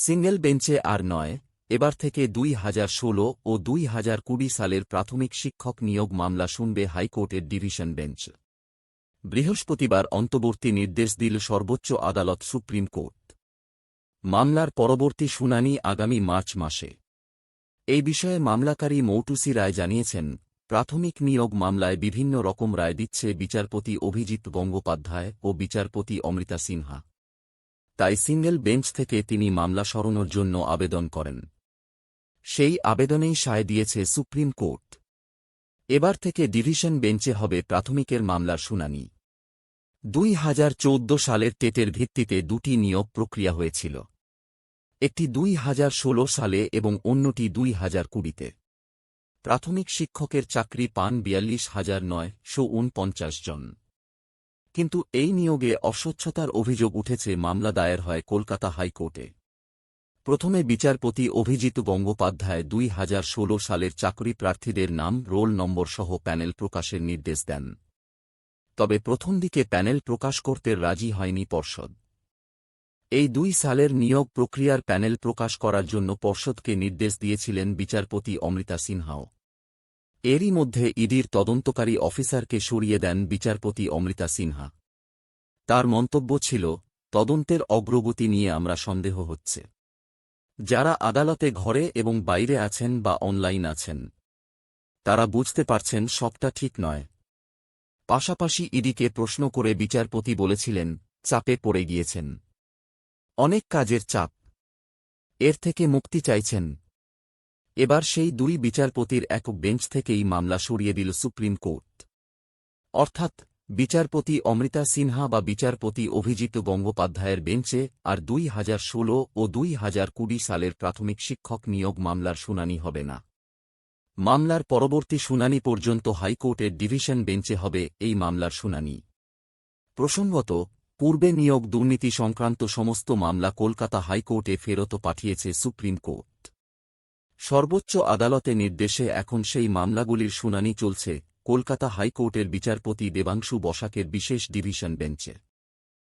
Single বেঞ্চে আর নয়, এবার থেকে দুই হাজার ষোলো ও দুই হাজার কুড়ি সালের প্রাথমিক শিক্ষক নিয়োগ মামলা শুনবে হাইকোর্টের ডিভিশন বেঞ্চ। বৃহস্পতিবার অন্তর্বর্তী নির্দেশ দিল সর্বোচ্চ আদালত সুপ্রিম কোর্ট। মামলার পরবর্তী শুনানি আগামী মার্চ মাসে। এই বিষয়ে মামলাকারী মৌটুসি রায় জানিয়েছেন, প্রাথমিক নিয়োগ মামলায় বিভিন্ন রকম রায় দিচ্ছে বিচারপতি অভিজিৎ গঙ্গোপাধ্যায় ও বিচারপতি অমৃতা সিনহা। তাই সিঙ্গেল বেঞ্চ থেকে তিনি মামলা সরানোর জন্য আবেদন করেন। সেই আবেদনেই সায় দিয়েছে সুপ্রিম কোর্ট। এবার থেকে ডিভিশন বেঞ্চে হবে প্রাথমিকের মামলার শুনানি। দুই হাজার চৌদ্দ সালের টেটের ভিত্তিতে দুটি নিয়োগ প্রক্রিয়া হয়েছিল। একটি দুই হাজার ষোলো সালে এবং অন্যটি দুই হাজার কুড়িতে। প্রাথমিক শিক্ষকের চাকরি পান বিয়াল্লিশ হাজার নয় জন। কিন্তু এই নিয়োগে অস্বচ্ছতার অভিযোগ উঠেছে মামলা দায়ের হয় কলকাতা হাইকোর্টে। প্রথমে বিচারপতি অভিজিৎ গঙ্গোপাধ্যায় দুই হাজার ষোলো সালের চাকরি প্রার্থীদের নাম, রোল নম্বর সহ প্যানেল প্রকাশের নির্দেশ দেন। তবে প্রথম দিকে প্যানেল প্রকাশ করতে রাজি হয়নি পর্ষদ। এই দুই সালের নিয়োগ প্রক্রিয়ার প্যানেল প্রকাশ করার জন্য পর্ষদকে নির্দেশ দিয়েছিলেন বিচারপতি অমৃতা সিনহাও। এরই মধ্যে ইডির তদন্তকারী অফিসারকে সরিয়ে দেন বিচারপতি অমৃতা সিনহা। তার মন্তব্য ছিল, তদন্তের অগ্রগতি নিয়ে আমরা সন্দেহ হচ্ছে। যারা আদালতে ঘরে এবং বাইরে আছেন বা অনলাইন আছেন, তারা বুঝতে পারছেন সবটা ঠিক নয়। পাশাপাশি ইডিকে প্রশ্ন করে বিচারপতি বলেছিলেন, চাপে পড়ে গিয়েছেন। অনেক কাজের চাপ। এর থেকে মুক্তি চাইছেন। এবার সেই দুই বিচারপতির একক বেঞ্চ থেকেই মামলা সরিয়ে দিল সুপ্রিম কোর্ট। অর্থাৎ, বিচারপতি অমৃতা সিনহা বা বিচারপতি অভিজিৎ গঙ্গোপাধ্যায়ের বেঞ্চে আর দুই হাজার ষোলো ও দুই হাজার কুড়ি সালের প্রাথমিক শিক্ষক নিয়োগ মামলার শুনানি হবে না। মামলার পরবর্তী শুনানি পর্যন্ত হাইকোর্টের ডিভিশন বেঞ্চে হবে এই মামলার শুনানি। প্রসঙ্গত, পূর্বে নিয়োগ দুর্নীতি সংক্রান্ত সমস্ত মামলা কলকাতা হাইকোর্টে ফেরত পাঠিয়েছে সুপ্রিম কোর্ট। সর্বোচ্চ আদালতে নির্দেশে এখন সেই মামলাগুলির শুনানি চলছে। কলকাতা হাইকোর্টের বিচারপতি দেবাংশু বসাকের বিশেষ ডিভিশন বেঞ্চে।